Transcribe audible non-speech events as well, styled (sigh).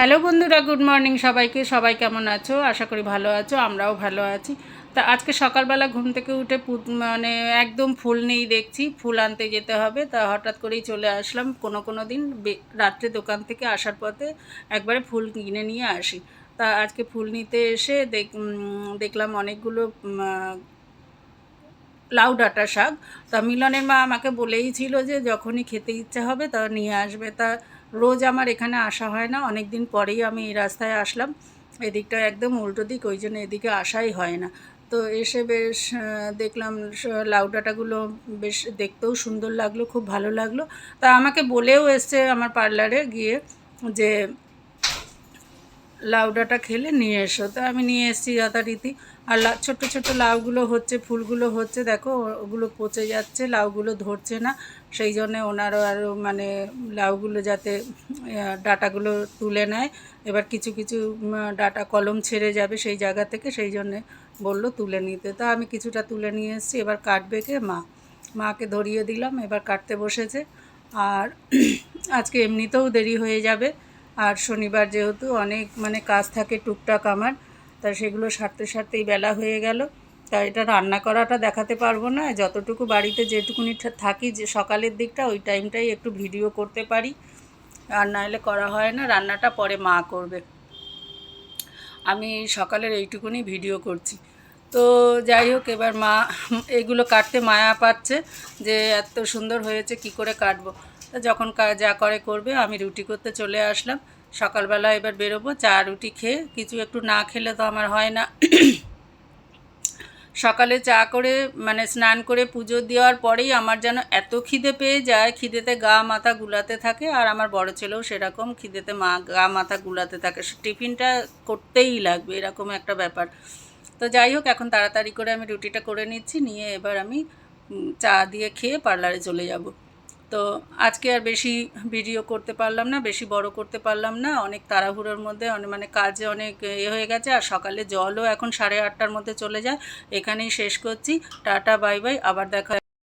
Hello বন্ধুরা, good morning সবাইকে। সবাই কেমন আছো? আশা করি ভালো আছো, আমরাও ভালো আছি। তা আজকে সকালবেলা ঘুম থেকে উঠে মানে একদম ফুল নেই দেখছি, ফুল আনতে যেতে হবে। তা হঠাৎ করেই চলে আসলাম কোনো কোনো দিন রাত্রে দোকান থেকে আসার পথে একবারে ফুল কিনে নিয়ে আসি। তা আজকে ফুল নিতে এসে দেখ দেখলাম অনেকগুলো লাউ ডাঁটা শাক। তা মিলনের মা আমাকে বলেই ছিল যে যখনই খেতে ইচ্ছে হবে তা নিয়ে আসবে। তা রোজ আমার এখানে আসা হয় না অনেক দিন পরেই আমি এই রাস্তায় আসলাম। এদিকটা একদম উল্টো দিক, ওই জন্য এদিকে আসাই হয় না। তো এসে বেশ দেখলাম লাউ ডাঁটাগুলো বেশ দেখতেও সুন্দর লাগল, খুব ভালো লাগল। তা আমাকে বলেও এসছে আমার পার্লারে গিয়ে যে লাউ ডাঁটা খেলে নিয়ে এসো। তো আমি নিয়ে এসেছি যথারীতি। আর ছোট্ট ছোট্ট লাউগুলো হচ্ছে, ফুলগুলো হচ্ছে, দেখো, ওগুলো পচে যাচ্ছে, লাউগুলো ধরছে না। সেই জন্যে ওনারও আরও মানে লাউগুলো যাতে ডাটাগুলো তুলে নেয়। এবার কিছু কিছু ডাটা কলম ছেড়ে যাবে সেই জায়গা থেকে, সেই জন্যে বলল তুলে নিতে। তা আমি কিছুটা তুলে নিয়ে এসেছি, এবার কাটবে কে? মা। মাকে ধরিয়ে দিলাম, এবার কাটতে বসেছে। আর (clears throat) আজকে এমনিতেও দেরি হয়ে যাবে। আর শনিবার যেহেতু অনেক মানে কাজ থাকে টুকটাক আমার, তা সেগুলো সারতে সারতেই বেলা হয়ে গেল। তা এটা রান্না করাটা দেখাতে পারব না, যতটুকু বাড়িতে যেটুকুনি থাকি যে সকালের দিকটা ওই টাইমটাই একটু ভিডিও করতে পারি। আর নাহলে করা হয় না, রান্নাটা পরে মা করবে। আমি সকালের এইটুকুনি ভিডিও করছি। তো যাই হোক, এবার মা, এগুলো কাটতে মায়া পাচ্ছে যে এত সুন্দর হয়েছে, কি করে কাটবো? যখন যা করে করবে, আমি রুটি করতে চলে আসলাম। সকালবেলা এবার বেরোবো, চা, রুটি খেয়ে, কিছু একটু না খেলে তো আমার হয় না। সকালে চা করে মানে স্নান করে পুজো দেওয়ার পরেই আমার যেন এত খিদে পেয়ে যায়, খিদেতে গা মাথা গুলাতে থাকে, আর আমার বড় ছেলেও সেরকম খিদেতে মা, গা মাথা গুলাতে থাকে। টিফিনটা করতেই লাগবে, এরকম একটা ব্যাপার। তো যাই হোক, এখন তাড়াতাড়ি করে আমি রুটিটা করে নিচ্ছি, নিয়ে এবার আমি চা দিয়ে খেয়ে পার্লারে চলে যাব। তো আজকে আর বেশি ভিডিও করতে পারলাম না, বেশি বড় করতে পারলাম না। অনেক তাড়াহুড়োর মধ্যে অনেক মানে কাজে অনেক এ হয়ে গেছে আর সকালে জলও এখন সাড়ে আটটার মধ্যে চলে যায়। এখানেই শেষ করছি। Tata, bye bye. আবার দেখা